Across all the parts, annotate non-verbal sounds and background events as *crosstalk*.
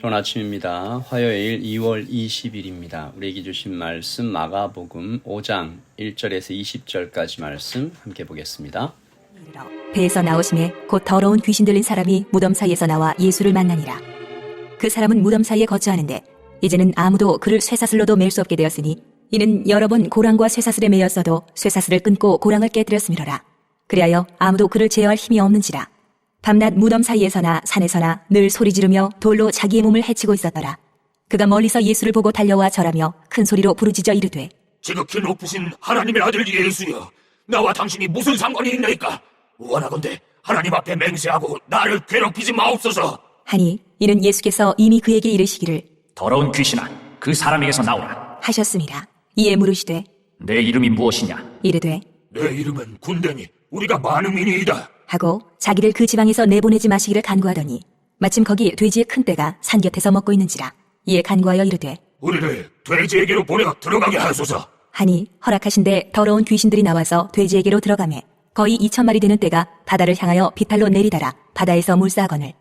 좋은 아침입니다. 화요일 2월 20일입니다. 우리에게 주신 말씀 마가복음 5장 1절에서 20절까지 말씀 함께 보겠습니다. 배에서 나오심에 곧 더러운 귀신 들린 사람이 무덤 사이에서 나와 예수를 만나니라. 그 사람은 무덤 사이에 거처하는데 이제는 아무도 그를 쇠사슬로도 맬 수 없게 되었으니 이는 여러 번 고랑과 쇠사슬에 매였어도 쇠사슬을 끊고 고랑을 깨뜨렸음이로라. 그리하여 아무도 그를 제어할 힘이 없는지라. 밤낮 무덤 사이에서나 산에서나 늘 소리 지르며 돌로 자기의 몸을 해치고 있었더라. 그가 멀리서 예수를 보고 달려와 절하며 큰 소리로 부르짖어 이르되 지극히 높으신 하나님의 아들 예수여 나와 당신이 무슨 상관이 있나이까 원하건대 하나님 앞에 맹세하고 나를 괴롭히지 마옵소서 하니 이는 예수께서 이미 그에게 이르시기를 더러운 귀신아, 그 사람에게서 나오라. 하셨습니다. 이에 물으시되 내 이름이 무엇이냐? 이르되 내 이름은 군대니 우리가 많음이니이다 하고 자기를 그 지방에서 내보내지 마시기를 간구하더니 마침 거기 돼지의 큰 떼가 산 곁에서 먹고 있는지라 이에 간구하여 이르되 우리를 돼지에게로 보내어 들어가게 하소서. 하니 허락하신데 더러운 귀신들이 나와서 돼지에게로 들어가매 거의 2천 마리 되는 떼가 바다를 향하여 비탈로 내리다라 바다에서 물싸거늘.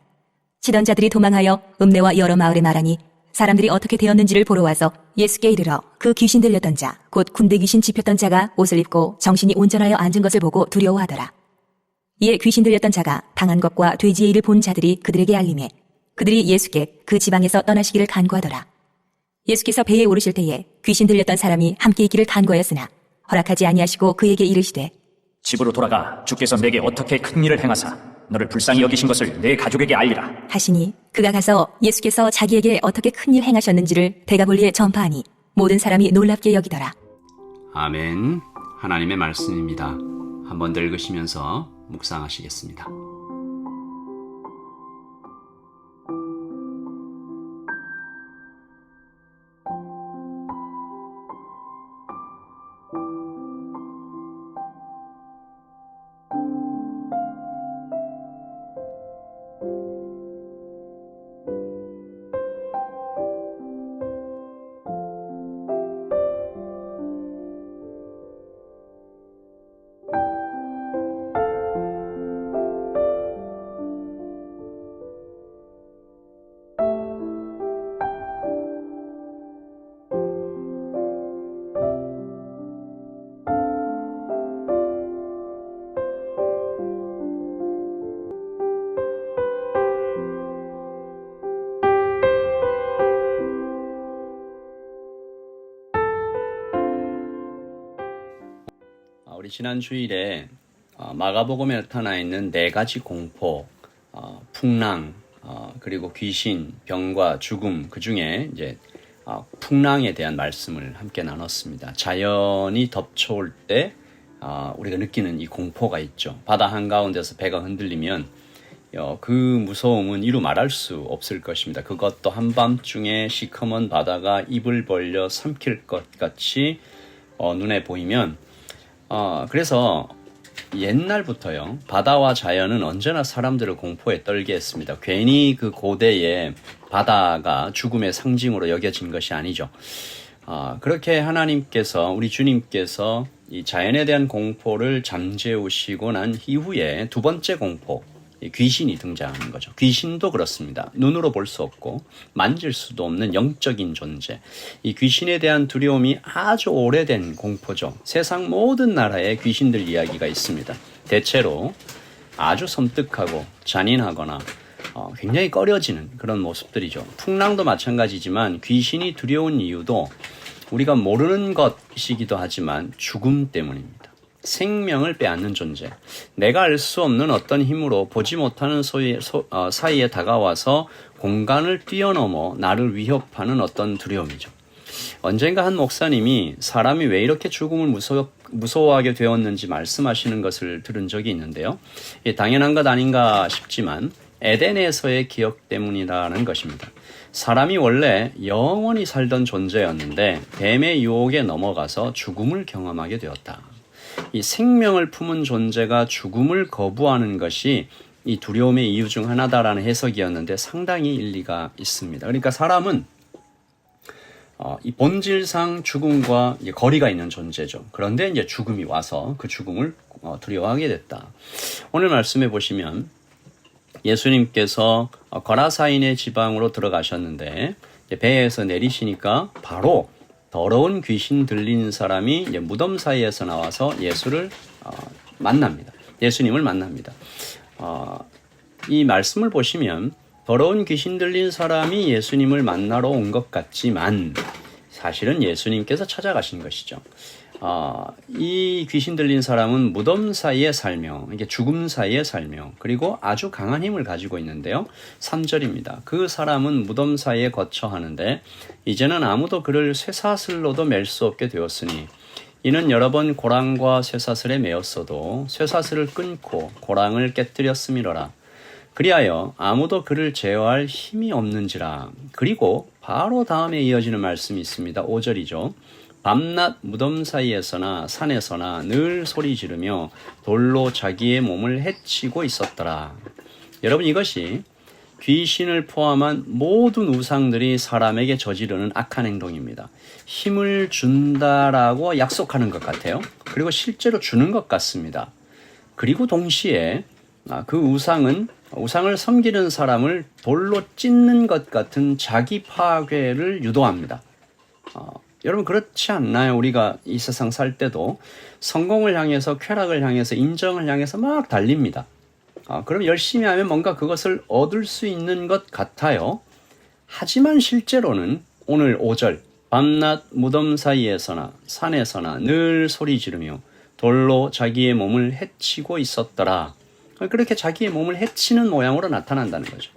치던 자들이 도망하여 읍내와 여러 마을에 말하니 사람들이 어떻게 되었는지를 보러 와서 예수께 이르러 그 귀신 들렸던 자 곧 군대 귀신 집혔던 자가 옷을 입고 정신이 온전하여 앉은 것을 보고 두려워하더라 이에 귀신 들렸던 자가 당한 것과 돼지의 일을 본 자들이 그들에게 알림해 그들이 예수께 그 지방에서 떠나시기를 간구하더라. 예수께서 배에 오르실 때에 귀신 들렸던 사람이 함께 있기를 간구하였으나 허락하지 아니하시고 그에게 이르시되 집으로 돌아가 주께서 내게 어떻게 큰 일을 행하사 너를 불쌍히 여기신 것을 내 가족에게 알리라. 하시니 그가 가서 예수께서 자기에게 어떻게 큰 일 행하셨는지를 대가볼리에 전파하니 모든 사람이 놀랍게 여기더라. 아멘. 하나님의 말씀입니다. 한번 더 읽으시면서 묵상하시겠습니다. 우리 지난 주일에 어, 마가복음에 나타나 있는 네 가지 공포, 어, 풍랑, 어, 그리고 귀신, 병과 죽음 그 중에 이제 어, 풍랑에 대한 말씀을 함께 나눴습니다. 자연이 덮쳐올 때 어, 우리가 느끼는 이 공포가 있죠. 바다 한 가운데서 배가 흔들리면 어, 그 무서움은 이루 말할 수 없을 것입니다. 그것도 한밤중에 시커먼 바다가 입을 벌려 삼킬 것 같이 어, 눈에 보이면 어, 그래서 옛날부터요, 바다와 자연은 언제나 사람들을 공포에 떨게 했습니다. 괜히 그 고대에 바다가 죽음의 상징으로 여겨진 것이 아니죠. 아, 그렇게 하나님께서, 우리 주님께서 이 자연에 대한 공포를 잠재우시고 난 이후에 두 번째 공포, 이 귀신이 등장하는 거죠. 귀신도 그렇습니다. 눈으로 볼 수 없고 만질 수도 없는 영적인 존재. 이 귀신에 대한 두려움이 아주 오래된 공포죠. 세상 모든 나라에 귀신들 이야기가 있습니다. 대체로 아주 섬뜩하고 잔인하거나 어, 굉장히 꺼려지는 그런 모습들이죠. 풍랑도 마찬가지지만 귀신이 두려운 이유도 우리가 모르는 것이기도 하지만 죽음 때문입니다. 생명을 빼앗는 존재. 내가 알 수 없는 어떤 힘으로 보지 못하는 소위, 소, 어, 사이에 다가와서 공간을 뛰어넘어 나를 위협하는 어떤 두려움이죠. 언젠가 한 목사님이 사람이 왜 이렇게 죽음을 무서, 무서워하게 되었는지 말씀하시는 것을 들은 적이 있는데요. 예, 당연한 것 아닌가 싶지만 에덴에서의 기억 때문이라는 것입니다. 사람이 원래 영원히 살던 존재였는데 뱀의 유혹에 넘어가서 죽음을 경험하게 되었다. 이 생명을 품은 존재가 죽음을 거부하는 것이 이 두려움의 이유 중 하나다라는 해석이었는데 상당히 일리가 있습니다. 그러니까 사람은 어, 이 본질상 죽음과 거리가 있는 존재죠. 그런데 이제 죽음이 와서 그 죽음을 어, 두려워하게 됐다. 오늘 말씀해 보시면 예수님께서 어, 거라사인의 지방으로 들어가셨는데 배에서 내리시니까 바로 더러운 귀신 들린 사람이 이제 무덤 사이에서 나와서 예수를 어, 만납니다. 예수님을 만납니다. 어, 이 말씀을 보시면 더러운 귀신 들린 사람이 예수님을 만나러 온 것 같지만 사실은 예수님께서 찾아가신 것이죠. 어, 이 귀신 들린 사람은 무덤 사이에 살며 이게 죽음 사이에 살며 그리고 아주 강한 힘을 가지고 있는데요. 3절입니다. 그 사람은 무덤 사이에 거처하는데 이제는 아무도 그를 쇠사슬로도 맬 수 없게 되었으니 이는 여러 번 고랑과 쇠사슬에 매었어도 쇠사슬을 끊고 고랑을 깨뜨렸음이로라. 그리하여 아무도 그를 제어할 힘이 없는지라. 그리고 바로 다음에 이어지는 말씀이 있습니다. 5절이죠. 밤낮 무덤 사이에서나 산에서나 늘 소리 지르며 돌로 자기의 몸을 해치고 있었더라. 여러분 이것이 귀신을 포함한 모든 우상들이 사람에게 저지르는 악한 행동입니다. 힘을 준다라고 약속하는 것 같아요. 그리고 실제로 주는 것 같습니다. 그리고 동시에 아, 그 우상은 우상을 섬기는 사람을 돌로 찢는 것 같은 자기 파괴를 유도합니다. 어, 여러분 그렇지 않나요? 우리가 이 세상 살 때도 성공을 향해서 쾌락을 향해서 인정을 향해서 막 달립니다. 아, 그럼 열심히 하면 뭔가 그것을 얻을 수 있는 것 같아요. 하지만 실제로는 오늘 5절 밤낮 무덤 사이에서나 산에서나 늘 소리 지르며 돌로 자기의 몸을 해치고 있었더라. 그렇게 자기의 몸을 해치는 모양으로 나타난다는 거죠.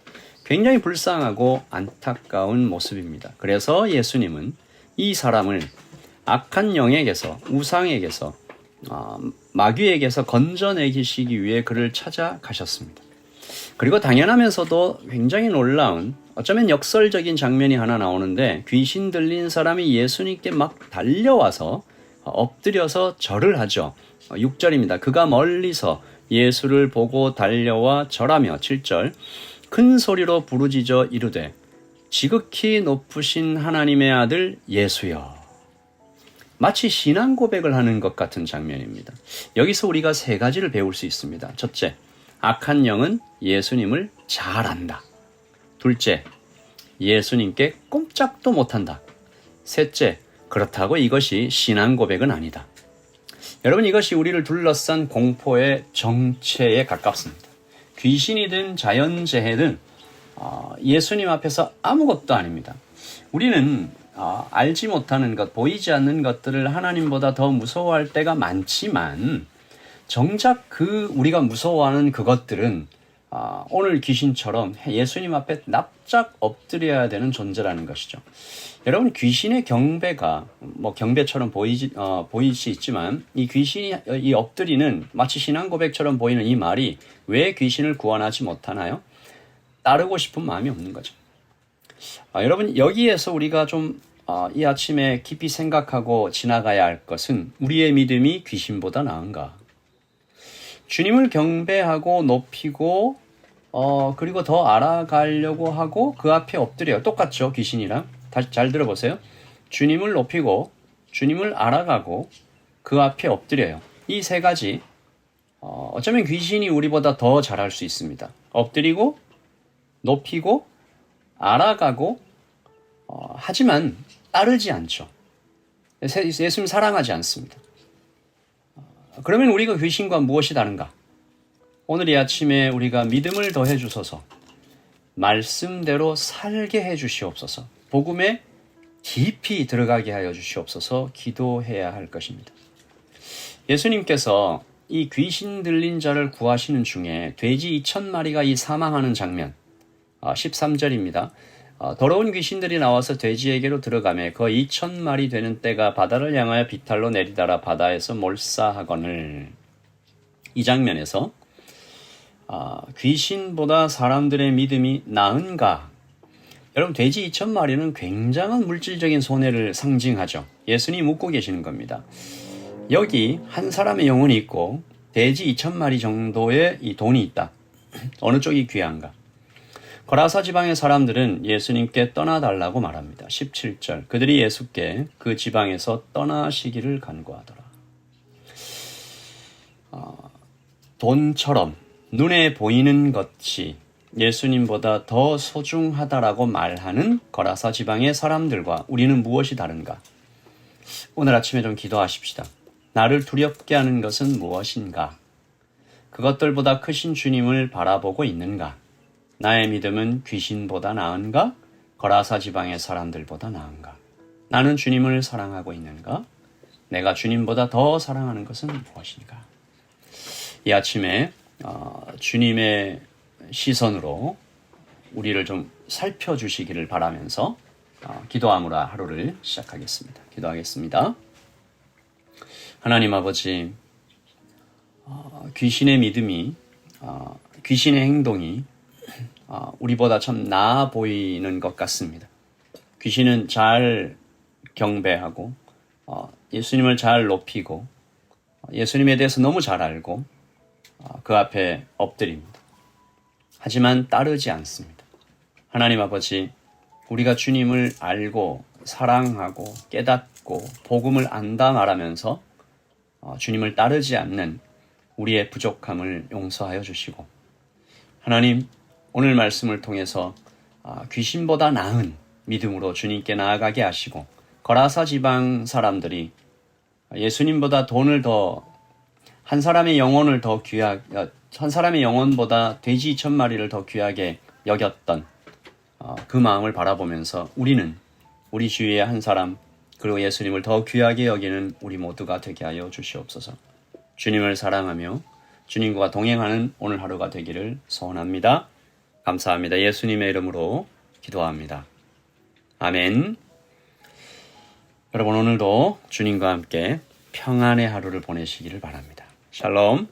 굉장히 불쌍하고 안타까운 모습입니다. 그래서 예수님은 이 사람을 악한 영에게서 우상에게서 어, 마귀에게서 건져내기시기 위해 그를 찾아가셨습니다. 그리고 당연하면서도 굉장히 놀라운 어쩌면 역설적인 장면이 하나 나오는데 귀신 들린 사람이 예수님께 막 달려와서 엎드려서 절을 하죠. 6절입니다. 그가 멀리서 예수를 보고 달려와 절하며 7절 큰 소리로 부르짖어 이르되 지극히 높으신 하나님의 아들 예수여 마치 신앙 고백을 하는 것 같은 장면입니다. 여기서 우리가 세 가지를 배울 수 있습니다. 첫째, 악한 영은 예수님을 잘 안다. 둘째, 예수님께 꼼짝도 못한다. 셋째, 그렇다고 이것이 신앙 고백은 아니다. 여러분 이것이 우리를 둘러싼 공포의 정체에 가깝습니다. 귀신이든 자연재해든 어, 예수님 앞에서 아무것도 아닙니다. 우리는 어, 알지 못하는 것, 보이지 않는 것들을 하나님보다 더 무서워할 때가 많지만 정작 그 우리가 무서워하는 그것들은 어, 오늘 귀신처럼 예수님 앞에 납작 엎드려야 되는 존재라는 것이죠. 여러분 귀신의 경배가 뭐 경배처럼 보이지 어, 보일 수 있지만 이 귀신이 이 엎드리는 마치 신앙 고백처럼 보이는 이 말이 왜 귀신을 구원하지 못하나요? 따르고 싶은 마음이 없는 거죠. 아, 여러분 여기에서 우리가 좀이 아침에 깊이 생각하고 지나가야 할 것은 우리의 믿음이 귀신보다 나은가? 주님을 경배하고 높이고 어 그리고 더 알아가려고 하고 그 앞에 엎드려요. 똑같죠 귀신이랑 다시 잘 들어보세요. 주님을 높이고 주님을 알아가고 그 앞에 엎드려요. 이 세 가지 어, 어쩌면 귀신이 우리보다 더 잘할 수 있습니다. 엎드리고 높이고 알아가고 어, 하지만 따르지 않죠. 예수님 사랑하지 않습니다. 어, 그러면 우리가 귀신과 무엇이 다른가? 오늘 이 아침에 우리가 믿음을 더해 주소서. 말씀대로 살게 해 주시옵소서. 복음에 깊이 들어가게 하여 주시옵소서. 기도해야 할 것입니다. 예수님께서 이 귀신 들린 자를 구하시는 중에 돼지 2천 마리가 이 사망하는 장면 13절입니다. 어, 더러운 귀신들이 나와서 돼지에게로 들어가매 그 2천 마리 되는 때가 바다를 향하여 비탈로 내리다라 바다에서 몰사하거늘 이 장면에서 아, 귀신보다 사람들의 믿음이 나은가? 여러분 돼지 2천 마리는 굉장한 물질적인 손해를 상징하죠. 예수님 묻고 계시는 겁니다. 여기 한 사람의 영혼이 있고 돼지 2천 마리 정도의 이 돈이 있다. *clears throat* 어느 쪽이 귀한가? 거라사 지방의 사람들은 예수님께 떠나달라고 말합니다. 17절. 그들이 예수께 그 지방에서 떠나시기를 간구하더라. 어, 돈처럼 눈에 보이는 것이 예수님보다 더 소중하다라고 말하는 거라사 지방의 사람들과 우리는 무엇이 다른가? 오늘 아침에 좀 기도하십시다. 나를 두렵게 하는 것은 무엇인가? 그것들보다 크신 주님을 바라보고 있는가? 나의 믿음은 귀신보다 나은가? 거라사 지방의 사람들보다 나은가? 나는 주님을 사랑하고 있는가? 내가 주님보다 더 사랑하는 것은 무엇인가? 이 아침에 어, 주님의 시선으로 우리를 좀 살펴주시기를 바라면서 어, 기도함으로 하루를 시작하겠습니다. 기도하겠습니다. 하나님 아버지, 어, 귀신의 믿음이, 어, 귀신의 행동이 어, 우리보다 참 나아 보이는 것 같습니다. 귀신은 잘 경배하고 어, 예수님을 잘 높이고 어, 예수님에 대해서 너무 잘 알고 어, 그 앞에 엎드립니다. 하지만 따르지 않습니다. 하나님 아버지, 우리가 주님을 알고 사랑하고 깨닫고 복음을 안다 말하면서 어, 주님을 따르지 않는 우리의 부족함을 용서하여 주시고 하나님 오늘 말씀을 통해서 아, 귀신보다 나은 믿음으로 주님께 나아가게 하시고 거라사 지방 사람들이 예수님보다 돈을 더 한 사람의 영혼을 더 귀하 어, 한 사람의 영혼보다 돼지 천 마리를 더 귀하게 여겼던 어, 그 마음을 바라보면서 우리는 우리 주위의 한 사람 그리고 예수님을 더 귀하게 여기는 우리 모두가 되게 하여 주시옵소서. 주님을 사랑하며 주님과 동행하는 오늘 하루가 되기를 소원합니다. 감사합니다. 예수님의 이름으로 기도합니다. 아멘. 여러분 오늘도 주님과 함께 평안의 하루를 보내시기를 바랍니다. 샬롬.